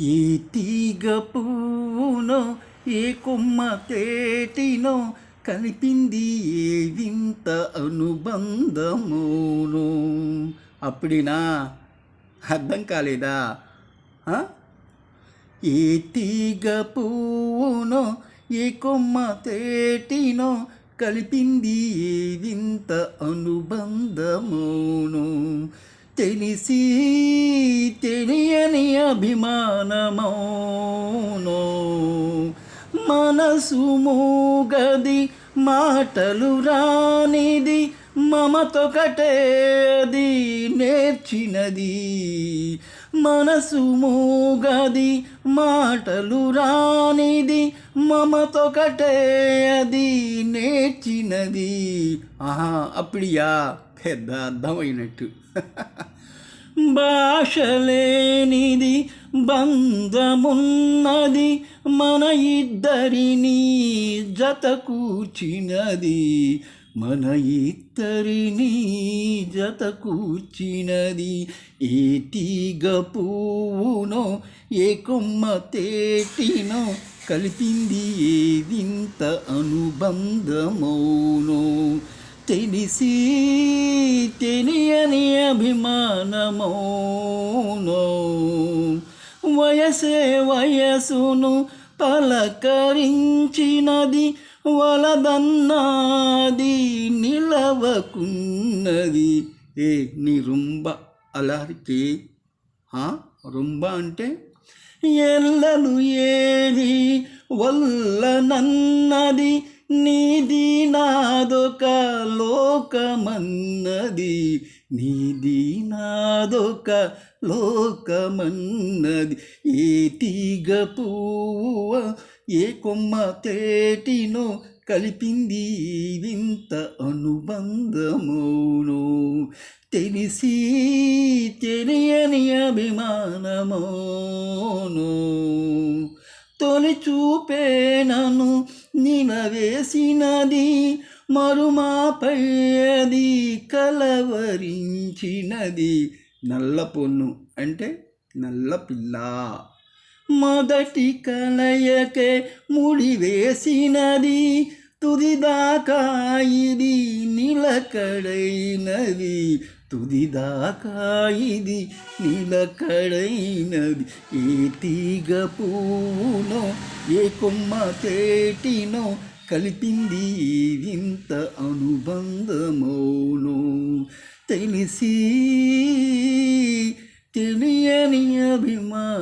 ఏ తీగ పువ్వునో ఏ కొమ్మ తేటినో కలిపింది ఏ వింత అనుబంధమును. అప్పుడినా? అర్థం కాలేదా? ఏ తీగ పువ్వునో ఏ కొమ్మ తేటినో కలిపింది ఏ వింత అనుబంధమును. తెలిసి తెలి అభిమానమౌనో. మనసు మూగది మాటలు రానిది మమతొకటేది నేర్చినది. మనసు మూగది మాటలు రానిది మమతొకటే అది నేర్చినది. ఆహా అప్పుడియా. పెద్ద అర్థమైనట్టు. భాషలేనిది బంధమున్నది మన ఇద్దరిని జత కూర్చినది మన ఇద్దరిని జత కూర్చినది ఏ తీగ పువ్వునో ఏ కొమ్మ తేటినో కలిపింది ఏదింత అనుబంధమౌనో. తెలిసి తెలియని అభిమానమౌను. వయసే వయసును పలకరించినది వలదన్నాది నిలవకున్నది. ఏ నీ రుంబ అలారికి? ఆ? రుంబ అంటే? ఎల్లలు ఏది వల్ల నన్నది నీది నాదొక లోకమన్నది. నీది నాదొక లోకమన్నది. ఏ తీగ పువ్వ ఏ కొమ్మ తేటినో కలిపింది వింత అనుబంధమును. తెలిసి తెలియని అభిమానమును. తొలి చూపేనను నిలవేసినది మరుమాపై అది కలవరించినది. నల్ల పొన్ను అంటే నల్ల పిల్ల. మొదటి కలయకే ముడివేసినది తుదిదాకా ఇది నిలకడైనది. తుదిదాకా ఇది నిలకడైనది. ఏ తీగ పూనో ఏ కొమ్మ తేటినో కలిపింది వింత అనుబంధమౌను. తెలిసి తెలియని అభిమానమౌను.